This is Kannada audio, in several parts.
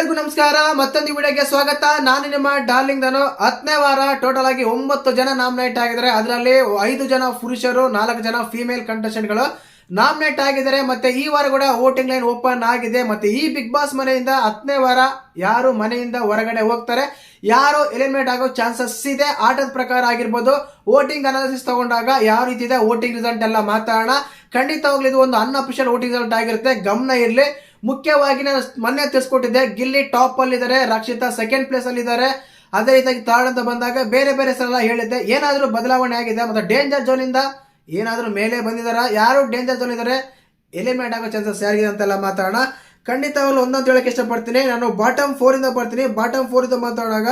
ಎಲ್ಲರಿಗೂ ನಮಸ್ಕಾರ. ಮತ್ತೊಂದು ವಿಡಿಯೋಗೆ ಸ್ವಾಗತ. ನಾನು ನಿಮ್ಮ ಡಾರ್ಲಿಂಗ್ ನಾನು. ಹತ್ತನೇ ವಾರ ಟೋಟಲ್ ಆಗಿ ಒಂಬತ್ತು ಜನ ನಾಮಿನೇಟ್ ಆಗಿದ್ದಾರೆ. ಅದರಲ್ಲಿ ಐದು ಜನ ಪುರುಷರು, ನಾಲ್ಕು ಜನ ಫಿಮೇಲ್ ಕಂಟೆಸ್ಟೆಂಟ್ಗಳು ನಾಮಿನೇಟ್ ಆಗಿದ್ದಾರೆ. ಮತ್ತೆ ಈ ವಾರ ಕೂಡ ವೋಟಿಂಗ್ ಲೈನ್ ಓಪನ್ ಆಗಿದೆ. ಮತ್ತೆ ಈ ಬಿಗ್ ಬಾಸ್ ಮನೆಯಿಂದ ಹತ್ತನೇ ವಾರ ಯಾರು ಮನೆಯಿಂದ ಹೊರಗಡೆ ಹೋಗ್ತಾರೆ? ಯಾರು ಎಲಿಮಿನೇಟ್ ಆಗೋ ಚಾನ್ಸಸ್ ಇದೆ? ಆಟದ ಪ್ರಕಾರ ಆಗಿರ್ಬೋದು ವೋಟಿಂಗ್ ಅನಾಲಿಸಿಸ್ ತಗೊಂಡಾಗ ಯಾವ ರೀತಿ ಇದೆ? ವೋಟಿಂಗ್ ರಿಸಲ್ಟ್ ಎಲ್ಲ ಮಾತಾಡೋಣ. ಖಂಡಿತವಾಗ್ಲೂ ಇದು ಒಂದು ಅನ್ಅಫಿಷಿಯಲ್ ವೋಟಿಂಗ್ ರಿಸಲ್ಟ್ ಆಗಿರುತ್ತೆ. ಗಮನ ಇರಲಿ. ಮುಖ್ಯವಾಗಿ ನಾನು ಮೊನ್ನೆ ತಿಳಿಸ್ಕೊಟ್ಟಿದ್ದೆ, ಗಿಲ್ಲಿ ಟಾಪ್ ಅಲ್ಲಿ ಇದ್ದಾರೆ ರಕ್ಷಿತಾ ಸೆಕೆಂಡ್ ಪ್ಲೇಸ್ ಅಲ್ಲಿ ಇದ್ದಾರೆ ಅದೇ ರೀತಿಯಾಗಿ ಥರ್ಡ್ ಅಂತ ಬಂದಾಗ ಬೇರೆ ಬೇರೆ ಸಲ ಹೇಳಿದ್ದೆ, ಏನಾದರೂ ಬದಲಾವಣೆ ಆಗಿದೆ, ಮತ್ತೆ ಡೇಂಜರ್ ಝೋನ್ ಇಂದ ಏನಾದರೂ ಮೇಲೆ ಬಂದಿದಾರ ಯಾರು ಡೇಂಜರ್ ಝೋನ್ ಇದಾರೆ ಎಲಿಮಿನೇಟ್ ಆಗೋ ಚಾನ್ಸಸ್ ಯಾರಿಗಿದೆ ಅಂತೆಲ್ಲ ಮಾತಾಡೋಣ. ಖಂಡಿತವಾಗ್ಲೂ ಒಂದೊಂದು ಹೇಳಕ್ಕೆ ಇಷ್ಟಪಡ್ತೀನಿ, ನಾನು ಬಾಟಮ್ ಫೋರ್ ಇಂದ ಬರ್ತೀನಿ. ಬಾಟಮ್ ಫೋರ್ ಇಂದ ಮಾತಾಡುವಾಗ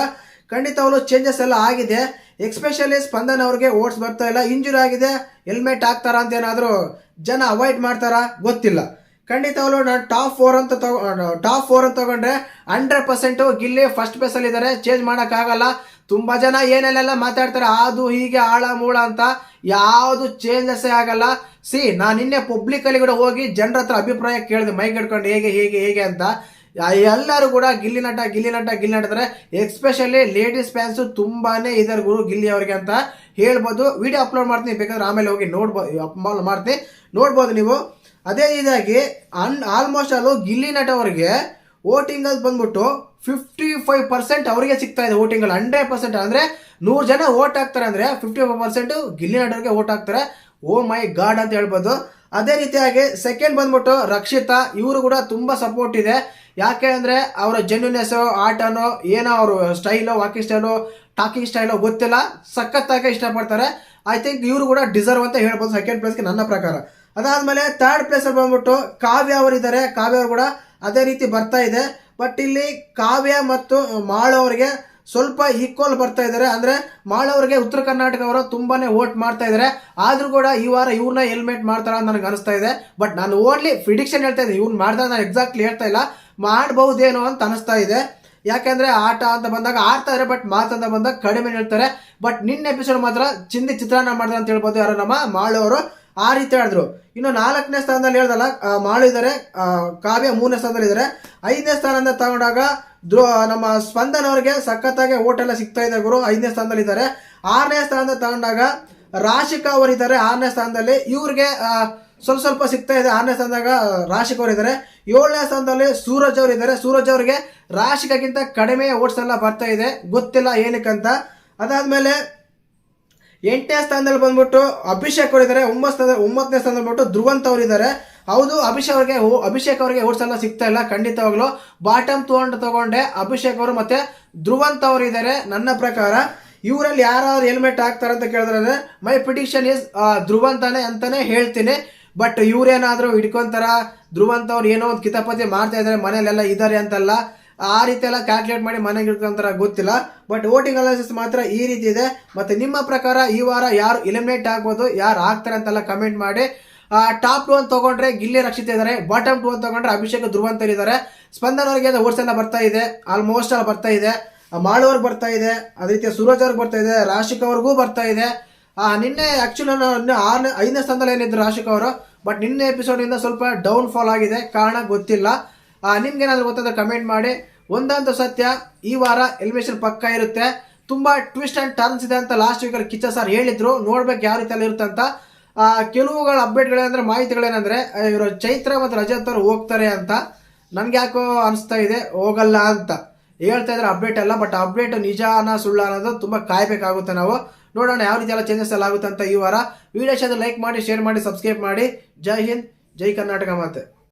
ಖಂಡಿತವಾಗ್ಲೂ ಚೇಂಜಸ್ ಎಲ್ಲ ಆಗಿದೆ. ಎಕ್ಸ್ಪೆಷಲಿ ಸ್ಪಂದನ್ ಅವ್ರಿಗೆ ಓಟ್ಸ್ ಬರ್ತಾ ಇಲ್ಲ ಇಂಜುರಿ ಆಗಿದೆ ಹೆಲ್ಮೆಟ್ ಹಾಕ್ತಾರಾ ಅಂತ ಏನಾದರೂ ಜನ ಅವಾಯ್ಡ್ ಮಾಡ್ತಾರಾ, ಗೊತ್ತಿಲ್ಲ. ಖಂಡಿತವಾಗ್ಲೂ ನಾನು ಟಾಪ್ ಫೋರ್ ಅಂತ ಟಾಪ್ ಫೋರ್ ಅಂತ ತಗೊಂಡ್ರೆ ಹಂಡ್ರೆಡ್ ಪರ್ಸೆಂಟು ಗಿಲ್ಲಿ ಫಸ್ಟ್ ಪ್ಲೇಸಲ್ಲಿ ಇದ್ದಾರೆ ಚೇಂಜ್ ಮಾಡೋಕ್ಕಾಗಲ್ಲ. ತುಂಬ ಜನ ಏನೆಲ್ಲ ಮಾತಾಡ್ತಾರೆ, ಅದು ಹೀಗೆ ಆಳ ಮೂಳ ಅಂತ ಯಾವುದು ಚೇಂಜಸ್ಸೇ ಆಗಲ್ಲ. ಸಿ ನಾನು ನಿನ್ನೆ ಪಬ್ಲಿಕಲ್ಲಿ ಕೂಡ ಹೋಗಿ ಜನರ ಹತ್ರ ಅಭಿಪ್ರಾಯ ಕೇಳಿದೆ ಮೈಕ್ ಹಿಡ್ಕೊಂಡು ಹೇಗೆ ಹೇಗೆ ಹೇಗೆ ಅಂತ. ಎಲ್ಲರೂ ಕೂಡ ಗಿಲ್ಲಿ ನಟ ಗಿಲ್ಲಿ ನಟ, ಗಿಲ್ಲಿ ನಟಿದ್ರೆ ಎಕ್ಸ್ಪೆಷಲಿ ಲೇಡೀಸ್ ಫ್ಯಾನ್ಸು ತುಂಬಾನೇ ಇದ್ದಾರೆ ಗುರು ಗಿಲ್ಲಿ ಅವರಿಗೆ ಅಂತ ಹೇಳ್ಬೋದು. ವಿಡಿಯೋ ಅಪ್ಲೋಡ್ ಮಾಡ್ತೀನಿ, ಬೇಕಾದ್ರೆ ಆಮೇಲೆ ಹೋಗಿ ನೋಡ್ಬೋದು ಅಪ್ಲೋಡ್ ಮಾಡ್ತೀನಿ ನೋಡ್ಬೋದು ನೀವು. ಅದೇ ಇದಾಗಿ ಅನ್ ಆಲ್ಮೋಸ್ಟ್ ಅಲ್ಲೂ ಗಿಲ್ಲಿ ನಟ ಅವರಿಗೆ ವೋಟಿಂಗ್ ಅಲ್ಲಿ ಬಂದ್ಬಿಟ್ಟು ಫಿಫ್ಟಿ ಫೈವ್ ಪರ್ಸೆಂಟ್ ಅವರಿಗೆ ಸಿಗ್ತಾ ಇದೆ ವೋಟಿಂಗ್ ಅಲ್ಲಿ ಹಂಡ್ರೆಡ್ ಪರ್ಸೆಂಟ್ ಅಂದ್ರೆ ನೂರು ಜನ ವೋಟ್ ಹಾಕ್ತಾರೆ ಅಂದ್ರೆ ಫಿಫ್ಟಿ ಫೈವ್ ಪರ್ಸೆಂಟ್ ಗಿಲ್ಲಿ ನಟರಿಗೆ ವೋಟ್ ಹಾಕ್ತಾರೆ. ಓ ಮೈ ಗಾಡ್ ಅಂತ ಹೇಳ್ಬೋದು. ಅದೇ ರೀತಿಯಾಗಿ ಸೆಕೆಂಡ್ ಬಂದ್ಬಿಟ್ಟು ರಕ್ಷಿತಾ, ಇವರು ಕೂಡ ತುಂಬಾ ಸಪೋರ್ಟ್ ಇದೆ. ಯಾಕೆ ಅಂದ್ರೆ ಅವರ ಜೆನ್ಯುನೆಸ್ ಆಟನೋ, ಏನೋ ಅವರು style walking style talking style ಗೊತ್ತಿಲ್ಲ. ಸಖತ್ತಾಗಿ ಇಷ್ಟಪಡ್ತಾರೆ. ಐ ಥಿಂಕ್ ಇವರು ಕೂಡ ಡಿಸರ್ವ್ ಅಂತ ಹೇಳ್ಬೋದು ಸೆಕೆಂಡ್ ಪ್ಲೇಸ್ಗೆ ನನ್ನ ಪ್ರಕಾರ. ಅದಾದ್ಮೇಲೆ ಥರ್ಡ್ ಪ್ಲೇಸ್ ಅಲ್ಲಿ ಬಂದ್ಬಿಟ್ಟು ಕಾವ್ಯ ಅವರಿದ್ದಾರೆ. ಕಾವ್ಯ ಅವರು ಕೂಡ ಅದೇ ರೀತಿ ಬರ್ತಾ ಇದೆ. ಬಟ್ ಇಲ್ಲಿ ಕಾವ್ಯ ಮತ್ತು ಮಾಳು ಅವರಿಗೆ ಸ್ವಲ್ಪ ಈಕ್ವಲ್ ಬರ್ತಾ ಇದ್ದಾರೆ. ಅಂದ್ರೆ ಮಾಳು ಅವರಿಗೆ ಉತ್ತರ ಕರ್ನಾಟಕ ಅವರು ತುಂಬಾನೇ ವೋಟ್ ಮಾಡ್ತಾ ಇದ್ದಾರೆ. ಆದ್ರೂ ಕೂಡ ಈ ವಾರ ಇವ್ರನ್ನ ಹೆಲ್ಮೆಟ್ ಮಾಡ್ತಾರ ಅಂತ ನನಗೆ ಅನಿಸ್ತಾ ಇದೆ. ಬಟ್ ನಾನು ಓನ್ಲಿ ಪ್ರಿಡಿಕ್ಷನ್ ಹೇಳ್ತಾ ಇದ್ದೀನಿ. ಇವ್ನು ಮಾಡ್ದಾಗ ನಾನು ಎಕ್ಸಾಕ್ಟ್ಲಿ ಹೇಳ್ತಾ ಇಲ್ಲ. ಮಾಡಬಹುದೇನೋ ಅಂತ ಅನಿಸ್ತಾ ಇದೆ. ಯಾಕೆಂದರೆ ಆಟ ಅಂತ ಬಂದಾಗ ಆಡ್ತಾರೆ ಬಟ್ ಮಾತಂತ ಬಂದಾಗ ಕಡಿಮೆ ಹೇಳ್ತಾರೆ. ಬಟ್ ನಿನ್ನೆ ಎಪಿಸೋಡ್ ಮಾತ್ರ ಚಿಂದಿ ಚಿತ್ರಾನ್ನ ಮಾಡಿದ್ರೆ ಅಂತ ಹೇಳ್ಬೋದು ಯಾರು ನಮ್ಮ ಮಾಳು ಅವರು. ಆ ರೀತಿ ಹೇಳಿದ್ರು. ಇನ್ನು ನಾಲ್ಕನೇ ಸ್ಥಾನದಲ್ಲಿ ಹೇಳ್ದಲ್ಲ ಮಾಡಿದ್ದಾರೆ ಕಾವ್ಯ ಮೂರನೇ ಸ್ಥಾನದಲ್ಲಿ ಇದ್ದಾರೆ. ಐದನೇ ಅಂತ ತಗೊಂಡಾಗ ದ್ರೋ ನಮ್ಮ ಸ್ಪಂದನ್ ಅವರಿಗೆ ಸಖತ್ತಾಗಿ ಓಟೆಲ್ಲ ಸಿಗ್ತಾ ಇದೆ ಗುರು, ಐದನೇ ಸ್ಥಾನದಲ್ಲಿ ಇದ್ದಾರೆ. ಆರನೇ ಅಂತ ತಗೊಂಡಾಗ ರಾಶಿಕಾ ಅವರಿದ್ದಾರೆ ಆರನೇ ಸ್ಥಾನದಲ್ಲಿ. ಇವ್ರಿಗೆ ಸ್ವಲ್ಪ ಸ್ವಲ್ಪ ಸಿಗ್ತಾ ಇದೆ ಆರನೇ ಸ್ಥಾನದಾಗ ರಾಶಿಕ ಅವರು ಇದ್ದಾರೆ. ಏಳನೇ ಸ್ಥಾನದಲ್ಲಿ ಸೂರಜ್ ಅವರು ಇದ್ದಾರೆ. ಸೂರಜ್ ಅವರಿಗೆ ರಾಶಿಕಾಗಿಂತ ಕಡಿಮೆ ಓಟ್ಸ್ ಎಲ್ಲ ಬರ್ತಾ ಇದೆ. ಗೊತ್ತಿಲ್ಲ ಏನಕ್ಕಂತ. ಅದಾದ್ಮೇಲೆ ಎಂಟನೇ ಸ್ಥಾನದಲ್ಲಿ ಬಂದ್ಬಿಟ್ಟು ಅಭಿಷೇಕ್ ಅವರು ಇದ್ದಾರೆ ಒಂಬತ್ತು ಸ್ಥಾನ ಒಂಬತ್ತನೇ ಸ್ಥಾನದಲ್ಲಿ ಬಂದ್ಬಿಟ್ಟು ಧ್ರುವಂತ್ ಅವರಿದ್ದಾರೆ. ಹೌದು, ಅಭಿಷೇಕ್ ಅವರಿಗೆ ಅಭಿಷೇಕ್ ಅವರಿಗೆ ಓಟ್ಸ್ ಎಲ್ಲ ಸಿಗ್ತಾ ಇಲ್ಲ, ಖಂಡಿತವಾಗ್ಲು. ಬಾಟಮ್ ತೊಗೊಂಡು ತಗೊಂಡೆ ಅಭಿಷೇಕ್ ಅವರು ಮತ್ತೆ ಧ್ರುವಂತ್ ಅವರು ಇದ್ದಾರೆ ನನ್ನ ಪ್ರಕಾರ. ಇವರಲ್ಲಿ ಯಾರಾದ್ರು ಹೆಲ್ಮೆಟ್ ಹಾಕ್ತಾರೆ ಅಂತ ಕೇಳಿದ್ರೆ ಮೈ ಪ್ರಿಡಿಕ್ಷನ್ ಇಸ್ ಧ್ರುವಂತಾನೆ ಅಂತಾನೆ ಹೇಳ್ತೀನಿ. ಬಟ್ ಇವ್ರೇನಾದ್ರೂ ಹಿಡ್ಕೊಂತಾರ? ಧ್ರುವಂತ ಅವ್ರು ಏನೋ ಒಂದು ಕಿತಾಪತಿ ಮಾಡ್ತಾ ಇದ್ದಾರೆ ಮನೇಲೆಲ್ಲ ಇದ್ದಾರೆ ಅಂತಲ್ಲ. ಆ ರೀತಿ ಎಲ್ಲ ಕ್ಯಾಲ್ಕುಲೇಟ್ ಮಾಡಿ ಮನೆಗೆ ಇಟ್ಕೊಂತಾರ ಗೊತ್ತಿಲ್ಲ. ಬಟ್ ವೋಟಿಂಗ್ ಅನಾಲಿಸಿಸ್ ಮಾತ್ರ ಈ ರೀತಿ ಇದೆ. ಮತ್ತೆ ನಿಮ್ಮ ಪ್ರಕಾರ ಈ ವಾರ ಯಾರು ಎಲಿಮಿನೇಟ್ ಆಗ್ಬೋದು, ಯಾರು ಆಗ್ತಾರೆ ಅಂತೆಲ್ಲ ಕಮೆಂಟ್ ಮಾಡಿ. ಟಾಪ್ ಟು ಅಂತ ತಗೊಂಡ್ರೆ ಗಿಲ್ಲಿ ರಕ್ಷಿತ ಇದ್ದಾರೆ ಬಾಟಮ್ ಟು ಅಂತ ತಗೊಂಡ್ರೆ ಅಭಿಷೇಕ್ ಧ್ರುವಂತರ್ ಇದ್ದಾರೆ ಸ್ಪಂದನ್ ಅವರಿಗೆ ಓಟ್ಸ್ ಎಲ್ಲ ಬರ್ತಾ ಇದೆ ಆಲ್ಮೋಸ್ಟ್ ಎಲ್ಲ ಬರ್ತಾ ಇದೆ. ಮಾಳವ್ರಿಗೆ ಬರ್ತಾ ಇದೆ, ಅದೇ ರೀತಿ ಸೂರಜ್ ಅವ್ರಿಗೆ ಬರ್ತಾ ಇದೆ, ರಾಶಿಕ್ ಅವ್ರಿಗೂ ಬರ್ತಾ ಇದೆ. ನಿನ್ನೆ ಆಕ್ಚುಲಿ ನಾನು ಆರನೇ, ಐದನೇ ಸ್ಥಾನದಲ್ಲಿ ಏನಿದ್ರು ರಾಶಿಕ್ ಅವರು ಬಟ್ ನಿನ್ನೆ ಎಪಿಸೋಡಿಂದ ಸ್ವಲ್ಪ ಡೌನ್ ಫಾಲ್ ಆಗಿದೆ, ಕಾರಣ ಗೊತ್ತಿಲ್ಲ. ನಿಮ್ಗೆ ಏನಾದ್ರು ಗೊತ್ತಾದ್ರೆ ಕಮೆಂಟ್ ಮಾಡಿ. ಒಂದಂತೂ ಸತ್ಯ, ಈ ವಾರ ಎಲಿಮಿನೇಷನ್ ಪಕ್ಕ ಇರುತ್ತೆ. ತುಂಬಾ ಟ್ವಿಸ್ಟ್ ಅಂಡ್ ಟರ್ನ್ಸ್ ಇದೆ ಅಂತ ಲಾಸ್ಟ್ ವೀಕ್ ಅಲ್ಲಿ ಕಿಚ್ಚ ಸರ್ ಹೇಳಿದ್ರು. ನೋಡ್ಬೇಕು ಯಾವ ರೀತಿಯಲ್ಲಿ ಇರುತ್ತೆ ಅಂತ. ಕೆಲವುಗಳ ಅಪ್ಡೇಟ್ಗಳೇನಂದ್ರೆ ಮಾಹಿತಿಗಳೇನಂದ್ರೆ ಇವರು ಚೈತ್ರ ಮತ್ತು ರಜತ್ ಅವರು ಹೋಗ್ತಾರೆ ಅಂತ. ನನ್ಗೆ ಯಾಕೋ ಅನಿಸ್ತಾ ಇದೆ, ಹೋಗಲ್ಲ ಅಂತ. ಹೇಳ್ತಾ ಇದ್ರೆ ಅಪ್ಡೇಟ್ ಅಲ್ಲ ಬಟ್ ಅಪ್ಡೇಟ್ ನಿಜಾನ ಸುಳ್ಳ ಅನ್ನೋದು ತುಂಬಾ ಕಾಯ್ಬೇಕಾಗುತ್ತೆ ನಾವು. ನೋಡೋಣ ಯಾವ ರೀತಿ ಎಲ್ಲ ಚೇಂಜಸ್ ಎಲ್ಲ ಆಗುತ್ತೆ ಅಂತ ಈ ವಾರ. ವಿಡಿಯೋ ಲೈಕ್ ಮಾಡಿ ಶೇರ್ ಮಾಡಿ ಸಬ್ಸ್ಕ್ರೈಬ್ ಮಾಡಿ. ಜೈ ಹಿಂದ್, ಜೈ ಕರ್ನಾಟಕ ಮಾತೆ.